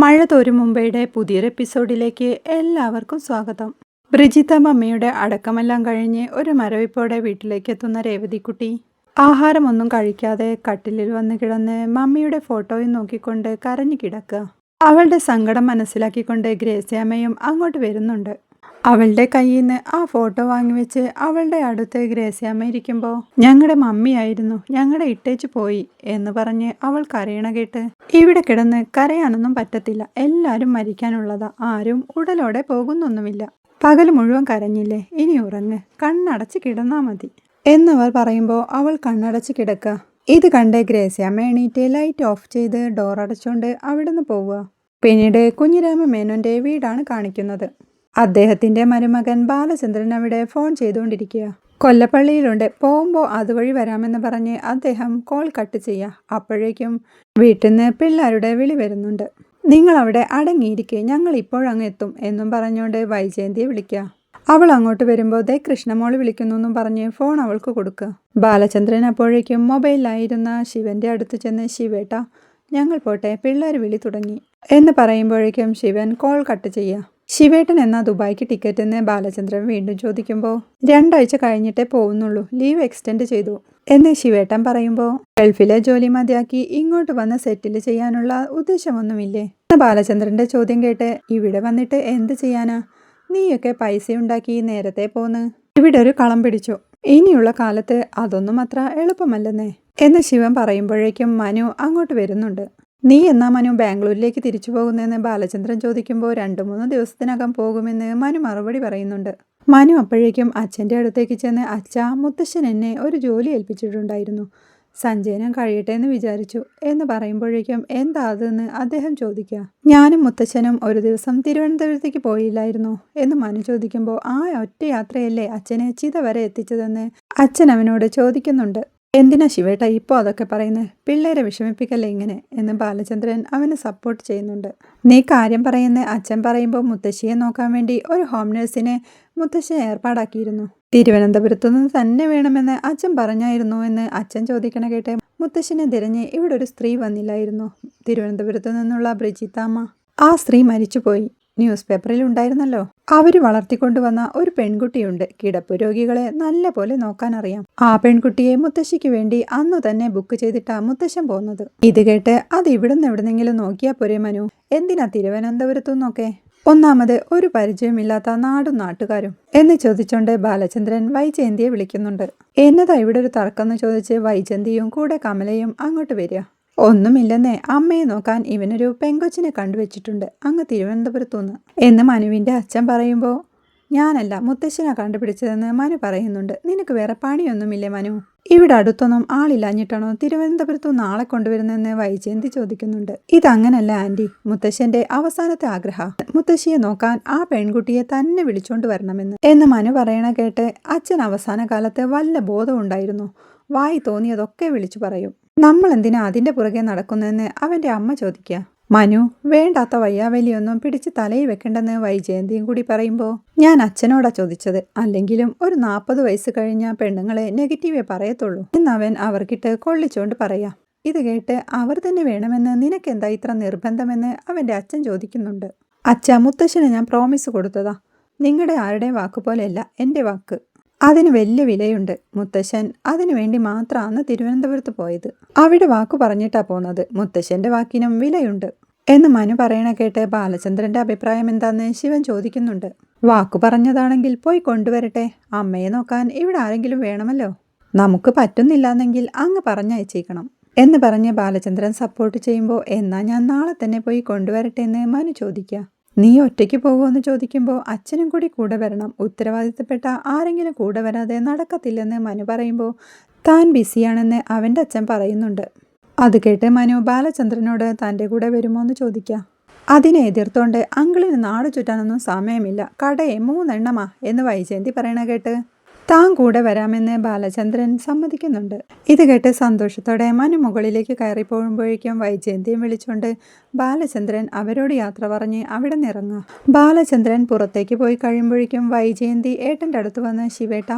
മഴ തോരും മുംബൈയുടെ പുതിയൊരു എപ്പിസോഡിലേക്ക് എല്ലാവർക്കും സ്വാഗതം. ബ്രിജിത്ത മമ്മിയുടെ അടക്കമെല്ലാം കഴിഞ്ഞ് ഒരു മരവിപ്പോടെ വീട്ടിലേക്ക് എത്തുന്ന രേവതിക്കുട്ടി. ആഹാരമൊന്നും കഴിക്കാതെ കട്ടിലിൽ വന്ന് കിടന്ന് മമ്മിയുടെ ഫോട്ടോയും നോക്കിക്കൊണ്ട് കരഞ്ഞു കിടക്കുക. അവളുടെ സങ്കടം മനസ്സിലാക്കിക്കൊണ്ട് ഗ്രേസ്യാമ്മയും അങ്ങോട്ട് വരുന്നുണ്ട്. അവളുടെ കയ്യിൽ നിന്ന് ആ ഫോട്ടോ വാങ്ങി വെച്ച് അവളുടെ അടുത്ത് ഗ്രേസിയമ്മ ഇരിക്കുമ്പോൾ ഞങ്ങളുടെ മമ്മിയായിരുന്നു ഞങ്ങളുടെ ഇട്ടേച്ച് പോയി എന്ന് പറഞ്ഞ് അവൾ കരയണ കേട്ട് ഇവിടെ കിടന്ന് കരയാനൊന്നും പറ്റത്തില്ല എല്ലാവരും മരിക്കാനുള്ളതാ ആരും ഉടലോടെ പോകുന്നൊന്നുമില്ല. പകൽ മുഴുവൻ കരഞ്ഞില്ലേ ഇനി ഉറങ്ങ് കണ്ണടച്ച് കിടന്നാ മതി. എന്നവർ പറയുമ്പോൾ അവൾ കണ്ണടച്ച് കിടക്കുക ഇത് കണ്ട് ഗ്രേസിയമ്മ എണീറ്റ് ലൈറ്റ് ഓഫ് ചെയ്ത് ഡോർ അടച്ചുകൊണ്ട് അവിടുന്ന് പോവുക പിന്നീട് കുഞ്ഞിരാമ മേനോന്റെ വീടാണ് കാണിക്കുന്നത്. അദ്ദേഹത്തിന്റെ മരുമകൻ ബാലചന്ദ്രൻ അവിടെ ഫോൺ ചെയ്തുകൊണ്ടിരിക്കുക. കൊല്ലപ്പള്ളിയിലുണ്ട്. പോകുമ്പോൾ അതുവഴി വരാമെന്ന് പറഞ്ഞ് അദ്ദേഹം കോൾ കട്ട് ചെയ്യുക. അപ്പോഴേക്കും വീട്ടിൽ നിന്ന് പിള്ളേരുടെ വിളി വരുന്നുണ്ട്. നിങ്ങൾ അവിടെ അടങ്ങിയിരിക്കെ. ഞങ്ങൾ ഇപ്പോഴങ്ങ് എത്തും എന്നും പറഞ്ഞുകൊണ്ട് വൈജയന്തിയെ വിളിക്കുക. അവൾ അങ്ങോട്ട് വരുമ്പോൾ ദേ കൃഷ്ണമോൾ വിളിക്കുന്നു എന്നും പറഞ്ഞ് ഫോൺ അവൾക്ക് കൊടുക്കുക. ബാലചന്ദ്രൻ അപ്പോഴേക്കും മൊബൈലിലായിരുന്ന ശിവന്റെ അടുത്ത് ചെന്ന് ശിവേട്ട ഞങ്ങൾ പോട്ടെ പിള്ളേർ വിളി തുടങ്ങി എന്ന് പറയുമ്പോഴേക്കും ശിവൻ കോൾ കട്ട് ചെയ്യുക. ശിവേട്ടൻ എന്ന ദുബായ്ക്ക് ടിക്കറ്റ് എന്ന് ബാലചന്ദ്രൻ വീണ്ടും ചോദിക്കുമ്പോൾ രണ്ടാഴ്ച കഴിഞ്ഞിട്ടേ പോകുന്നുള്ളൂ ലീവ് എക്സ്റ്റെൻഡ് ചെയ്തു. എന്ന് ശിവേട്ടൻ പറയുമ്പോൾ ഗൾഫിലെ ജോലി മതിയാക്കി ഇങ്ങോട്ട് വന്ന് സെറ്റിൽ ചെയ്യാനുള്ള ഉദ്ദേശമൊന്നുമില്ലേ? എന്ന് ബാലചന്ദ്രന്റെ ചോദ്യം കേട്ട് ഇവിടെ വന്നിട്ട് എന്ത് ചെയ്യാനാ? നീയൊക്കെ പൈസ ഉണ്ടാക്കി നേരത്തെ പോന്ന്. ഇവിടെ ഒരു കളം പിടിച്ചു. ഇനിയുള്ള കാലത്ത് അതൊന്നും അത്ര എളുപ്പമല്ലെന്നേ. എന്ന് ശിവൻ പറയുമ്പോഴേക്കും മനു അങ്ങോട്ട് വരുന്നുണ്ട്. നീ എന്നാ മനു ബാംഗ്ലൂരിലേക്ക് തിരിച്ചു പോകുന്നതെന്ന് ബാലചന്ദ്രൻ ചോദിക്കുമ്പോൾ രണ്ടു മൂന്ന് ദിവസത്തിനകം പോകുമെന്ന് മനു മറുപടി പറയുന്നുണ്ട്. മനു അപ്പോഴേക്കും അച്ഛന്റെ അടുത്തേക്ക് ചെന്ന് അച്ഛ മുത്തശ്ശൻ എന്നെ ഒരു ജോലി ഏൽപ്പിച്ചിട്ടുണ്ടായിരുന്നു. സഞ്ജയനം കഴിയട്ടെ എന്ന് വിചാരിച്ചു. എന്ന് പറയുമ്പോഴേക്കും എന്താ അതെന്ന് അദ്ദേഹം ചോദിക്കുക. ഞാനും മുത്തച്ഛനും ഒരു ദിവസം തിരുവനന്തപുരത്തേക്ക് പോയില്ലായിരുന്നോ? എന്ന് മനു ചോദിക്കുമ്പോൾ ആ ഒറ്റ യാത്രയല്ലേ അച്ഛനെ ചിത വരെ എത്തിച്ചതെന്ന് അച്ഛൻ അവനോട് ചോദിക്കുന്നുണ്ട്. എന്തിനാ ശിവേട്ട ഇപ്പോൾ അതൊക്കെ പറയുന്നത് പിള്ളേരെ വിഷമിപ്പിക്കല്ലേ ഇങ്ങനെ? എന്ന് ബാലചന്ദ്രൻ അവനെ സപ്പോർട്ട് ചെയ്യുന്നുണ്ട്. നീ കാര്യം പറയുന്ന അച്ഛൻ പറയുമ്പോൾ മുത്തശ്ശിയെ നോക്കാൻ വേണ്ടി ഒരു ഹോം നേഴ്സിനെ മുത്തശ്ശി ഏർപ്പാടാക്കിയിരുന്നു. തിരുവനന്തപുരത്തു നിന്ന് തന്നെ വേണമെന്ന് അച്ഛൻ പറഞ്ഞായിരുന്നു എന്ന് അച്ഛൻ ചോദിക്കണ കേട്ടെ മുത്തശ്ശിനെ തിരഞ്ഞ് ഇവിടെ ഒരു സ്ത്രീ വന്നില്ലായിരുന്നു. തിരുവനന്തപുരത്തു നിന്നുള്ള ബ്രിജിത്താമ്മ. ആ സ്ത്രീ മരിച്ചുപോയി. ന്യൂസ് പേപ്പറിൽ ഉണ്ടായിരുന്നല്ലോ അവർ വളർത്തിക്കൊണ്ടുവന്ന ഒരു പെൺകുട്ടിയുണ്ട്. കിടപ്പ് രോഗികളെ നല്ല പോലെ നോക്കാൻ അറിയാം ആ പെൺകുട്ടിയെ മുത്തശ്ശിക്ക് വേണ്ടി അന്നു തന്നെ ബുക്ക് ചെയ്തിട്ടാ മുത്തശ്ശൻ പോകുന്നത് ഇത് കേട്ട് അത് ഇവിടുന്ന് എവിടുന്നെങ്കിലും നോക്കിയാ പോരെ മനു. എന്തിനാ തിരുവനന്തപുരത്തു നിന്നൊക്കെ? ഒന്നാമത് ഒരു പരിചയമില്ലാത്ത നാടും നാട്ടുകാരും. എന്ന് ചോദിച്ചുകൊണ്ട് ബാലചന്ദ്രൻ വൈജയന്തിയെ വിളിക്കുന്നുണ്ട്. എന്നതാ ഇവിടെ ഒരു തർക്കം എന്ന് ചോദിച്ച് വൈജയന്തിയും കൂടെ കമലയും അങ്ങോട്ട് വരിക. ഒന്നുമില്ലെന്നേ അമ്മയെ നോക്കാൻ ഇവനൊരു പെങ്കൊച്ചിനെ കണ്ടുവച്ചിട്ടുണ്ട്. അങ്ങ് തിരുവനന്തപുരത്തുനിന്ന്. എന്ന് മനുവിന്റെ അച്ഛൻ പറയുമ്പോൾ ഞാനല്ല മുത്തശ്ശനെ കണ്ടുപിടിച്ചതെന്ന് മനു പറയുന്നുണ്ട്. നിനക്ക് വേറെ പണിയൊന്നുമില്ലേ മനു? ഇവിടെ അടുത്തൊന്നും ആളില്ലാഞ്ഞിട്ടാണോ തിരുവനന്തപുരത്തു നാളെ കൊണ്ടുവരുന്നതെന്ന് വൈജയന്തി ചോദിക്കുന്നുണ്ട്. ഇതങ്ങനല്ല ആന്റി മുത്തശ്ശന്റെ അവസാനത്തെ ആഗ്രഹം. മുത്തശ്ശിയെ നോക്കാൻ ആ പെൺകുട്ടിയെ തന്നെ വിളിച്ചോണ്ട് വരണമെന്ന്. എന്ന് മനു പറയണ കേട്ട് അച്ഛൻ അവസാന കാലത്ത് വല്ല ബോധമുണ്ടായിരുന്നു വായി തോന്നിയതൊക്കെ വിളിച്ചു പറയും. നമ്മൾ എന്തിനാ അതിന്റെ പുറകെ നടക്കുന്നതെന്ന് അവന്റെ അമ്മ ചോദിക്കുക മനു വേണ്ടാത്ത വയ്യാവലിയൊന്നും പിടിച്ച് തലയിൽ വെക്കണ്ടെന്ന് വൈജയന്തിയും കൂടി പറയുമ്പോൾ ഞാൻ അച്ഛനോടാ ചോദിച്ചത്. അല്ലെങ്കിലും ഒരു നാൽപ്പത് വയസ്സ് കഴിഞ്ഞ പെണ്ണുങ്ങളെ നെഗറ്റീവേ പറയത്തുള്ളൂ. എന്നവൻ അവർക്കിട്ട് കൊള്ളിച്ചുകൊണ്ട് പറയാം. ഇത് കേട്ട് അവർ തന്നെ വേണമെന്ന് നിനക്കെന്താ ഇത്ര നിർബന്ധമെന്ന് അവന്റെ അച്ഛൻ ചോദിക്കുന്നുണ്ട്. അച്ഛ മുത്തശ്ശന് ഞാൻ പ്രോമിസ് കൊടുത്തതാ. നിങ്ങളുടെ ആരുടെയും വാക്ക് പോലെയല്ല എന്റെ വാക്ക്. അതിന് വലിയ വിലയുണ്ട് മുത്തശ്ശൻ. അതിനു വേണ്ടി മാത്രമാണ് തിരുവനന്തപുരത്ത് പോയത്. അവിടെ വാക്കു പറഞ്ഞിട്ടാ പോന്നത്. മുത്തശ്ശന്റെ വാക്കിനും വിലയുണ്ട്. എന്ന് മനു പറയണ കേട്ട് ബാലചന്ദ്രന്റെ അഭിപ്രായം എന്താന്ന് ശിവൻ ചോദിക്കുന്നുണ്ട്. വാക്കു പറഞ്ഞതാണെങ്കിൽ പോയി കൊണ്ടുവരട്ടെ. അമ്മയെ നോക്കാൻ ഇവിടെ ആരെങ്കിലും വേണമല്ലോ. നമുക്ക് പറ്റുന്നില്ലാന്നെങ്കിൽ അങ്ങ് പറഞ്ഞയച്ചേക്കണം എന്ന് പറഞ്ഞ് ബാലചന്ദ്രൻ സപ്പോർട്ട് ചെയ്യുമ്പോൾ എന്നാ ഞാൻ നാളെ തന്നെ പോയി കൊണ്ടുവരട്ടെ എന്ന് മനു ചോദിക്കുക നീ ഒറ്റയ്ക്ക് പോകുമെന്ന് ചോദിക്കുമ്പോൾ അച്ഛനും കൂടി കൂടെ വരണം. ഉത്തരവാദിത്തപ്പെട്ട ആരെങ്കിലും കൂടെ വരാതെ നടക്കത്തില്ലെന്ന് മനു പറയുമ്പോൾ താൻ ബിസിയാണെന്ന് അവന്റെ അച്ഛൻ പറയുന്നുണ്ട്. അത് കേട്ട് മനു ബാലചന്ദ്രനോട് തന്റെ കൂടെ വരുമോ എന്ന് ചോദിക്കാം. അതിനെ എതിർത്തോണ്ട് അങ്കിളിന് നാട് ചുറ്റാനൊന്നും സമയമില്ല. കടയെ മൂന്നെണ്ണമാ എന്ന് വൈജയന്തി പറയണ കേട്ട് താൻ കൂടെ വരാമെന്ന് ബാലചന്ദ്രൻ സമ്മതിക്കുന്നുണ്ട്. ഇത് കേട്ട് സന്തോഷത്തോടെ മനു മുകളിലേക്ക് കയറി പോകുമ്പോഴേക്കും വൈജയന്തിയും വിളിച്ചുകൊണ്ട് ബാലചന്ദ്രൻ അവരോട് യാത്ര പറഞ്ഞ് അവിടെ നിറങ്ങുക ബാലചന്ദ്രൻ പുറത്തേക്ക് പോയി കഴിയുമ്പോഴേക്കും വൈജയന്തി ഏട്ടന്റെ അടുത്ത് വന്ന് ശിവേട്ട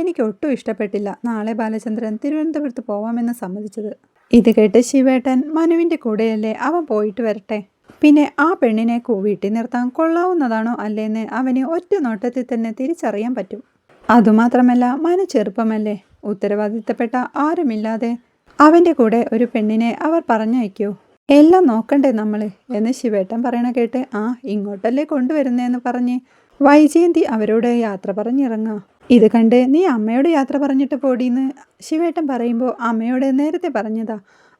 എനിക്ക് ഒട്ടും ഇഷ്ടപ്പെട്ടില്ല. നാളെ ബാലചന്ദ്രൻ തിരുവനന്തപുരത്ത് പോവാമെന്ന് സമ്മതിച്ചത്. ഇത് കേട്ട് ശിവേട്ടൻ മനുവിന്റെ കൂടെയല്ലേ അവൻ പോയിട്ട് വരട്ടെ. പിന്നെ ആ പെണ്ണിനെ വീട്ടിൽ നിർത്താൻ കൊള്ളാവുന്നതാണോ അല്ലേന്ന് അവന് ഒറ്റ നോട്ടത്തിൽ തന്നെ തിരിച്ചറിയാൻ പറ്റും. അതുമാത്രമല്ല മനു ചെറുപ്പമല്ലേ ഉത്തരവാദിത്തപ്പെട്ട ആരുമില്ലാതെ അവന്റെ കൂടെ ഒരു പെണ്ണിനെ അവർ പറഞ്ഞയക്കോ. എല്ലാം നോക്കണ്ടേ നമ്മൾ എന്ന് ശിവേട്ടൻ പറയണ കേട്ട് ആ ഇങ്ങോട്ടല്ലേ കൊണ്ടുവരുന്നതെന്ന് പറഞ്ഞ് വൈജയന്തി അവരോട് യാത്ര പറഞ്ഞിറങ്ങാം. ഇത് കണ്ട് നീ അമ്മയോട് യാത്ര പറഞ്ഞിട്ട് പോടീന്ന് ശിവേട്ടൻ പറയുമ്പോൾ അമ്മയോട് നേരത്തെ പറഞ്ഞതാ.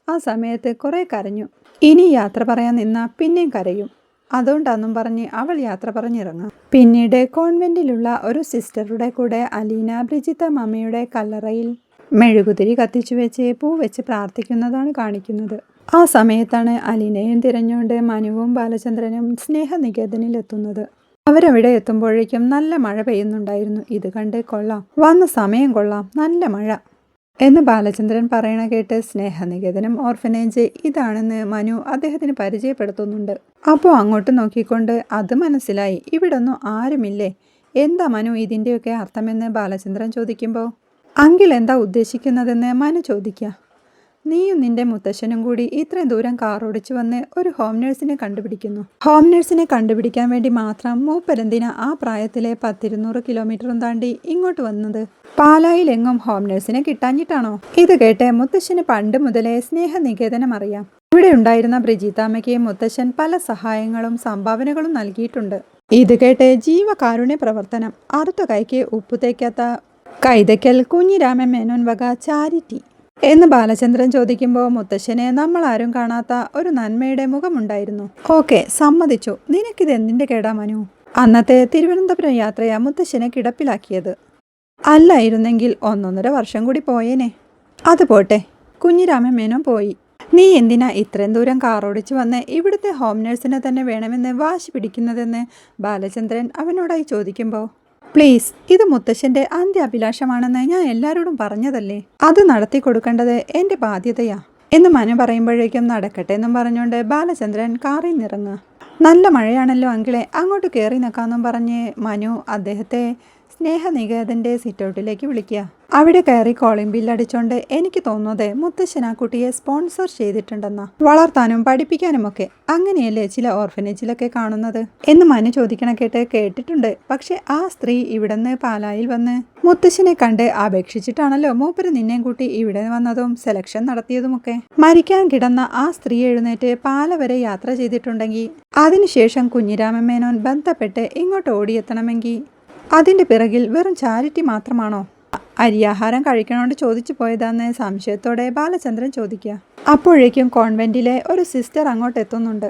ആ സമയത്ത് കുറേ കരഞ്ഞു. ഇനി യാത്ര പറയാൻ നിന്നാ പിന്നെയും കരയും. അതുകൊണ്ടാന്നും പറഞ്ഞ് അവൾ യാത്ര പറഞ്ഞിറങ്ങാം. പിന്നീട് കോൺവെന്റിലുള്ള ഒരു സിസ്റ്ററുടെ കൂടെ അലീന ബ്രിജിത്ത മമ്മിയുടെ കല്ലറയിൽ മെഴുകുതിരി കത്തിച്ചു വെച്ച് പൂ വെച്ച് പ്രാർത്ഥിക്കുന്നതാണ് കാണിക്കുന്നത്. ആ സമയത്താണ് അലീനയും തിരഞ്ഞുകൊണ്ട് മനുവും ബാലചന്ദ്രനും സ്നേഹനികേതനിൽ എത്തുന്നത് അവരവിടെ എത്തുമ്പോഴേക്കും നല്ല മഴ പെയ്യുന്നുണ്ടായിരുന്നു. ഇത് കണ്ട് കൊള്ളാം. വന്ന സമയം കൊള്ളാം. നല്ല മഴ. എന്ന് ബാലചന്ദ്രൻ പറയണ കേട്ട് സ്നേഹനികേതനം ഓർഫനേജ് ഇതാണെന്ന് മനു അദ്ദേഹത്തിന് പരിചയപ്പെടുത്തുന്നുണ്ട്. അപ്പോൾ അങ്ങോട്ട് നോക്കിക്കൊണ്ട് അത് മനസ്സിലായി. ഇവിടൊന്നും ആരുമില്ലേ? എന്താ മനു ഇതിന്റെയൊക്കെ അർത്ഥമെന്ന് ബാലചന്ദ്രൻ ചോദിക്കുമ്പോൾ അങ്കിൾ എന്താ ഉദ്ദേശിക്കുന്നതെന്ന് മനു ചോദിക്കുക നീയും നിന്റെ മുത്തശ്ശനും കൂടി ഇത്രയും ദൂരം കാർ ഓടിച്ചു വന്ന് ഒരു ഹോം നഴ്സിനെ കണ്ടുപിടിക്കുന്നു. ഹോം നഴ്സിനെ കണ്ടുപിടിക്കാൻ വേണ്ടി മാത്രം മൂപ്പരന്തിന് ആ പ്രായത്തിലെ പത്തിരുന്നൂറ് കിലോമീറ്ററും താണ്ടി ഇങ്ങോട്ട് വന്നത്? പാലായിലെങ്ങും ഹോം നഴ്സിനെ കിട്ടാഞ്ഞിട്ടാണോ? ഇത് കേട്ട് മുത്തശ്ശന് പണ്ട് മുതലേ സ്നേഹനികേതനം അറിയാം. ഇവിടെ ഉണ്ടായിരുന്ന ബ്രിജിത്താമ്മയ്ക്ക് മുത്തശ്ശൻ പല സഹായങ്ങളും സംഭാവനകളും നൽകിയിട്ടുണ്ട്. ഇത് കേട്ട് ജീവകാരുണ്യ പ്രവർത്തനം അറുത്ത കൈക്ക് ഉപ്പു തേക്കാത്ത കൈതയ്ക്കൽ കുഞ്ഞിരാമൻ മേനോൻ വക ചാരിറ്റി. എന്ന് ബാലചന്ദ്രൻ ചോദിക്കുമ്പോൾ മുത്തശ്ശനെ നമ്മൾ ആരും കാണാത്ത ഒരു നന്മയുടെ മുഖമുണ്ടായിരുന്നു. ഓക്കെ സമ്മതിച്ചു. നിനക്കിത് എന്തിന്റെ കേടാ മനു? അന്നത്തെ തിരുവനന്തപുരം യാത്രയാ മുത്തശ്ശനെ കിടപ്പിലാക്കിയത്. അല്ലായിരുന്നെങ്കിൽ ഒന്നൊന്നര വർഷം കൂടി പോയേനെ. അത് പോട്ടെ. കുഞ്ഞിരാമൻ മേനോൻ പോയി. നീ എന്തിനാ ഇത്രയും ദൂരം കാറോടിച്ച് വന്ന് ഇവിടുത്തെ ഹോം നഴ്സിനെ തന്നെ വേണമെന്ന് വാശി പിടിക്കുന്നതെന്ന്? ബാലചന്ദ്രൻ അവനോടായി ചോദിക്കുമ്പോൾ പ്ലീസ് ഇത് മുത്തശ്ശന്റെ അന്ത്യാഭിലാഷമാണെന്ന് ഞാൻ എല്ലാവരോടും പറഞ്ഞതല്ലേ? അത് നടത്തി കൊടുക്കേണ്ടത് എന്റെ ബാധ്യതയാ. എന്ന് മനു പറയുമ്പോഴേക്കും നടക്കട്ടെ എന്നും പറഞ്ഞുകൊണ്ട് ബാലചന്ദ്രൻ കാറിൽ നിറങ്ങുക. നല്ല മഴയാണല്ലോ അങ്കിളെ അങ്ങോട്ട് കയറി നിൽക്കാമെന്നും പറഞ്ഞ് മനു അദ്ദേഹത്തെ സ്നേഹനികേതന്റെ സിറ്റൗട്ടിലേക്ക് വിളിക്കുക. അവിടെ കയറി കോളിംഗ് ബില്ലടിച്ചോണ്ട് എനിക്ക് തോന്നുന്നത് മുത്തശ്ശൻ ആ കുട്ടിയെ സ്പോൺസർ ചെയ്തിട്ടുണ്ടെന്നാ. വളർത്താനും പഠിപ്പിക്കാനുമൊക്കെ. അങ്ങനെയല്ലേ ചില ഓർഫനേജിലൊക്കെ കാണുന്നത്? എന്ന് മനു ചോദിക്കണ കേട്ട് കേട്ടിട്ടുണ്ട്. പക്ഷെ ആ സ്ത്രീ ഇവിടുന്ന് പാലായിൽ വന്ന് മുത്തശ്ശനെ കണ്ട് അപേക്ഷിച്ചിട്ടാണല്ലോ മൂപ്പര് നിന്നെയും കൂട്ടി ഇവിടെ വന്നതും സെലക്ഷൻ നടത്തിയതുമൊക്കെ. മരിക്കാൻ കിടന്ന ആ സ്ത്രീ എഴുന്നേറ്റ് പാല വരെ യാത്ര ചെയ്തിട്ടുണ്ടെങ്കിൽ അതിനുശേഷം കുഞ്ഞിരാമൻ മേനോൻ ബന്ധപ്പെട്ട് ഇങ്ങോട്ട് ഓടിയെത്തണമെങ്കിൽ അതിന്റെ പിറകിൽ വെറും ചാരിറ്റി മാത്രമാണോ? അരിയാഹാരം കഴിക്കണോണ്ട് ചോദിച്ചു പോയതാന്ന് സംശയത്തോടെ ബാലചന്ദ്രൻ ചോദിക്കുക അപ്പോഴേക്കും കോൺവെന്റിലെ ഒരു സിസ്റ്റർ അങ്ങോട്ട് എത്തുന്നുണ്ട്.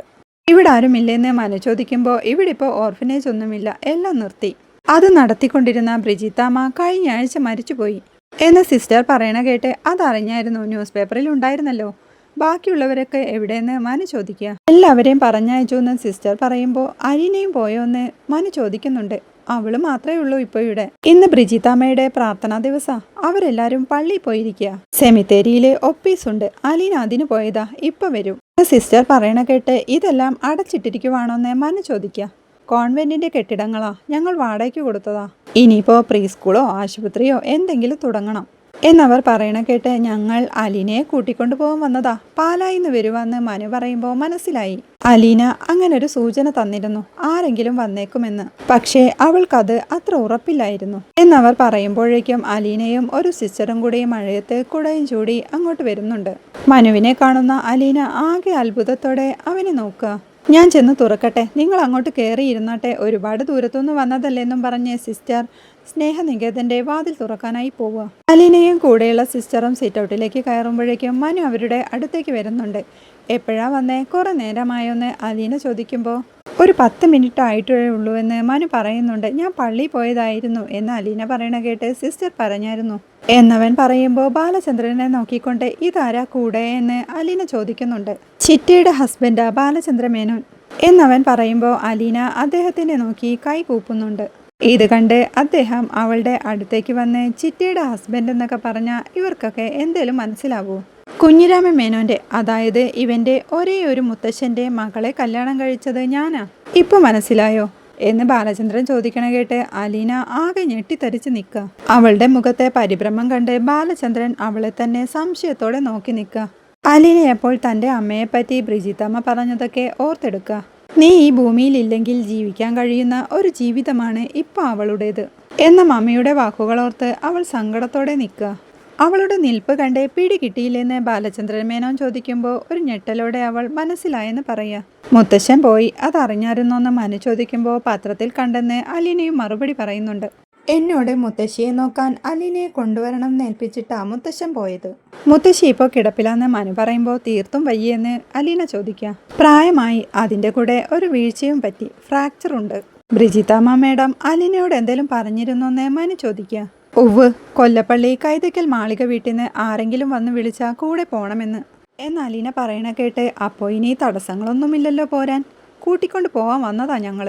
ഇവിടെ ആരുമില്ലെന്ന് മനു ചോദിക്കുമ്പോൾ ഇവിടെ ഇപ്പോൾ ഓർഫനേജ് ഒന്നുമില്ല എല്ലാം നിർത്തി. അത് നടത്തിക്കൊണ്ടിരുന്ന ബ്രിജിത്താമ്മ കഴിഞ്ഞ ആഴ്ച മരിച്ചുപോയി. എന്ന് സിസ്റ്റർ പറയണ കേട്ട് അതറിഞ്ഞായിരുന്നു ന്യൂസ് പേപ്പറിൽ ഉണ്ടായിരുന്നല്ലോ. ബാക്കിയുള്ളവരൊക്കെ എവിടെയെന്ന് മനു ചോദിക്കുക എല്ലാവരെയും പറഞ്ഞയച്ചു എന്ന് സിസ്റ്റർ പറയുമ്പോൾ അരിനെയും പോയോ എന്ന് മനു ചോദിക്കുന്നുണ്ട്. അവൾ മാത്രമേ ഉള്ളൂ ഇപ്പോൾ ഇവിടെ. ഇന്ന് ബ്രിജിത്താമ്മയുടെ പ്രാർത്ഥനാ ദിവസാ. അവരെല്ലാരും പള്ളി പോയിരിക്കുക സെമിത്തേരിയിലെ ഒപ്പീസ് ഉണ്ട്. അലീന അതിന് പോയതാ. ഇപ്പൊ വരും. സിസ്റ്റർ പറയണ കേട്ട് ഇതെല്ലാം അടച്ചിട്ടിരിക്കുവാണോന്ന് മനു ചോദിക്കുക കോൺവെന്റിന്റെ കെട്ടിടങ്ങളാ. ഞങ്ങൾ വാടകയ്ക്ക് കൊടുത്തതാ. ഇനിയിപ്പോ പ്രീ സ്കൂളോ ആശുപത്രിയോ എന്തെങ്കിലും തുടങ്ങണം. എന്നവർ പറയണ കേട്ട് ഞങ്ങൾ അലീനയെ കൂട്ടിക്കൊണ്ടു പോകാൻ വന്നതാ. പാലായിന്ന് വരുവാന്ന് മനു പറയുമ്പോൾ മനസ്സിലായി. അലീന അങ്ങനെ ഒരു സൂചന തന്നിരുന്നു. ആരെങ്കിലും വന്നേക്കുമെന്ന്. പക്ഷേ അവൾക്കത് അത്ര ഉറപ്പില്ലായിരുന്നു. എന്നവർ പറയുമ്പോഴേക്കും അലീനയും ഒരു സിസ്റ്ററും കൂടി മഴയത്ത് കുടയും ചൂടി അങ്ങോട്ട് വരുന്നുണ്ട്. മനുവിനെ കാണുന്ന അലീന ആകെ അത്ഭുതത്തോടെ അവനെ നോക്കുക. ഞാൻ ചെന്ന് തുറക്കട്ടെ. നിങ്ങൾ അങ്ങോട്ട് കയറിയിരുന്നാട്ടെ ഒരുപാട് ദൂരത്തുനിന്ന് വന്നതല്ലെന്നും പറഞ്ഞ് സിസ്റ്റർ സ്നേഹനികേതന്റെ വാതിൽ തുറക്കാനായി പോവുക. അലീനയും കൂടെയുള്ള സിസ്റ്ററും സിറ്റൗട്ടിലേക്ക് കയറുമ്പോഴേക്കും മനു അവരുടെ അടുത്തേക്ക് വരുന്നുണ്ട്. എപ്പോഴാ വന്നേ? കുറെ നേരമായോന്ന് അലീന ചോദിക്കുമ്പോൾ ഒരു പത്ത് മിനിറ്റ് ആയിട്ടേ ഉള്ളൂ എന്ന് മനു പറയുന്നുണ്ട്. ഞാൻ പള്ളി പോയതായിരുന്നു. എന്ന് അലീന പറയണ കേട്ട് സിസ്റ്റർ പറഞ്ഞായിരുന്നു. എന്നവൻ പറയുമ്പോൾ ബാലചന്ദ്രനെ നോക്കിക്കൊണ്ട് ഇതാരാ കൂടെ എന്ന് അലീന ചോദിക്കുന്നുണ്ട്. ചിറ്റയുടെ ഹസ്ബൻഡാ ബാലചന്ദ്ര മേനോൻ. എന്നവൻ പറയുമ്പോൾ അലീന അദ്ദേഹത്തിനെ നോക്കി കൈ കൂപ്പുന്നുണ്ട്. ഇത് കണ്ട് അദ്ദേഹം അവളുടെ അടുത്തേക്ക് വന്ന് ചിറ്റയുടെ ഹസ്ബൻഡ് എന്നൊക്കെ പറഞ്ഞാൽ ഇവർക്കൊക്കെ എന്തേലും മനസ്സിലാവൂ? കുഞ്ഞിരാമൻ മേനോന്റെ അതായത് ഇവന്റെ ഒരേ ഒരു മുത്തശ്ശന്റെ മകളെ കല്യാണം കഴിച്ചത് ഞാനാ. ഇപ്പൊ മനസ്സിലായോ? എന്ന് ബാലചന്ദ്രൻ ചോദിക്കണ കേട്ട് അലീന ആകെ ഞെട്ടിത്തരിച്ച് നിൽക്കുക അവളുടെ മുഖത്തെ പരിഭ്രമം കണ്ട് ബാലചന്ദ്രൻ അവളെ തന്നെ സംശയത്തോടെ നോക്കി നിൽക്കുക അലീന അപ്പോൾ തന്റെ അമ്മയെപ്പറ്റി ബ്രിജിത്തമ്മ പറഞ്ഞതൊക്കെ ഓർത്തെടുക്കുക നീ ഈ ഭൂമിയിൽ ഇല്ലെങ്കിൽ ജീവിക്കാൻ കഴിയുന്ന ഒരു ജീവിതമാണ് ഇപ്പോൾ അവളുടേത് എന്ന മമ്മിയുടെ വാക്കുകളോർത്ത് അവൾ സങ്കടത്തോടെ നിൽക്കുക അവളുടെ നിൽപ്പ് കണ്ട് പിടി കിട്ടിയില്ലെന്ന് ബാലചന്ദ്രൻ മേനോൻ ചോദിക്കുമ്പോൾ ഒരു ഞെട്ടലോടെ അവൾ മനസ്സിലായെന്ന് പറയാ. മുത്തശ്ശൻ പോയി അതറിഞ്ഞായിരുന്നോന്ന് മനു ചോദിക്കുമ്പോൾ പത്രത്തിൽ കണ്ടെന്ന് അലീനയും മറുപടി പറയുന്നുണ്ട്. എന്നോട് മുത്തശ്ശിയെ നോക്കാൻ അലീനയെ കൊണ്ടുവരണം എന്നേൽപ്പിച്ചിട്ടാ മുത്തശ്ശൻ പോയത്. മുത്തശ്ശി ഇപ്പോൾ കിടപ്പിലാന്ന് മനു പറയുമ്പോൾ തീർത്തും വയ്യെന്ന് അലീന ചോദിക്കാം. പ്രായമായി അതിന്റെ കൂടെ ഒരു വീഴ്ചയും പറ്റി ഫ്രാക്ചർ ഉണ്ട് ബ്രിജിതാമ്മ മേഡം അലീനയോട് എന്തെങ്കിലും പറഞ്ഞിരുന്നോന്ന് മനു ചോദിക്കുക ഉവ് കൊല്ലപ്പള്ളി കൈതക്കൽ മാളിക വീട്ടിൽ നിന്ന് ആരെങ്കിലും വന്ന് വിളിച്ചാൽ കൂടെ പോണമെന്ന്. എന്നാൽ അലീന പറയണ കേട്ട് അപ്പോൾ ഇനി തടസ്സങ്ങളൊന്നുമില്ലല്ലോ പോരാൻ. കൂട്ടിക്കൊണ്ട് പോവാൻ വന്നതാ ഞങ്ങൾ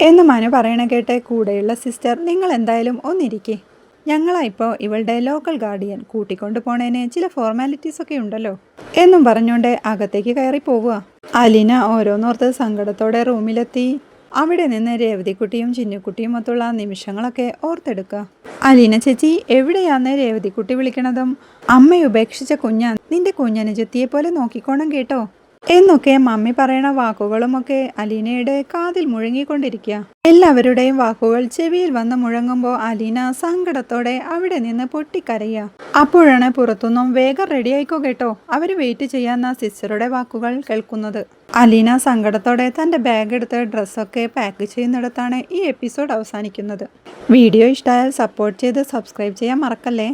എന്ന് മനു പറയണ കേട്ട് കൂടെയുള്ള സിസ്റ്റർ നിങ്ങൾ എന്തായാലും ഒന്നിരിക്കേ. ഞങ്ങളാ ഇപ്പോൾ ഇവളുടെ ലോക്കൽ ഗാർഡിയൻ. കൂട്ടിക്കൊണ്ട് പോണേന് ചില ഫോർമാലിറ്റീസ് ഒക്കെ ഉണ്ടല്ലോ. എന്നും പറഞ്ഞുകൊണ്ട് അകത്തേക്ക് കയറി പോവുക. അലീന ഓരോന്നോർത്ത് സങ്കടത്തോടെ റൂമിലെത്തി. അവിടെ നിന്ന് രേവതിക്കുട്ടിയും ചിന്നുക്കുട്ടിയും ഒത്തുള്ള നിമിഷങ്ങളൊക്കെ ഓർത്തെടുക്കുക അലീന ചേച്ചി എവിടെയാന്ന് രേവതിക്കുട്ടി വിളിക്കണതും? അമ്മ ഉപേക്ഷിച്ച കുഞ്ഞാ നിന്റെ കുഞ്ഞനെ കുഞ്ഞനുജത്തിയെ പോലെ നോക്കിക്കോണം കേട്ടോ. എന്നൊക്കെ മമ്മി പറയണ വാക്കുകളുമൊക്കെ അലീനയുടെ കാതിൽ മുഴങ്ങിക്കൊണ്ടിരിക്കുക. എല്ലാവരുടെയും വാക്കുകൾ ചെവിയിൽ വന്ന് മുഴങ്ങുമ്പോൾ അലീന സങ്കടത്തോടെ അവിടെ നിന്ന് പൊട്ടിക്കരയുക. അപ്പോഴാണ് പുറത്തുനിന്നും വേഗം റെഡിയായിക്കോ കേട്ടോ. അവർ വെയിറ്റ് ചെയ്യാന്ന സിസ്റ്ററുടെ വാക്കുകൾ കേൾക്കുന്നത്. അലീന സങ്കടത്തോടെ തന്റെ ബാഗ് എടുത്ത് ഡ്രസ്സൊക്കെ പാക്ക് ചെയ്യുന്നിടത്താണ് ഈ എപ്പിസോഡ് അവസാനിക്കുന്നത്. വീഡിയോ ഇഷ്ടമായാൽ സപ്പോർട്ട് ചെയ്ത് സബ്സ്ക്രൈബ് ചെയ്യാൻ മറക്കല്ലേ?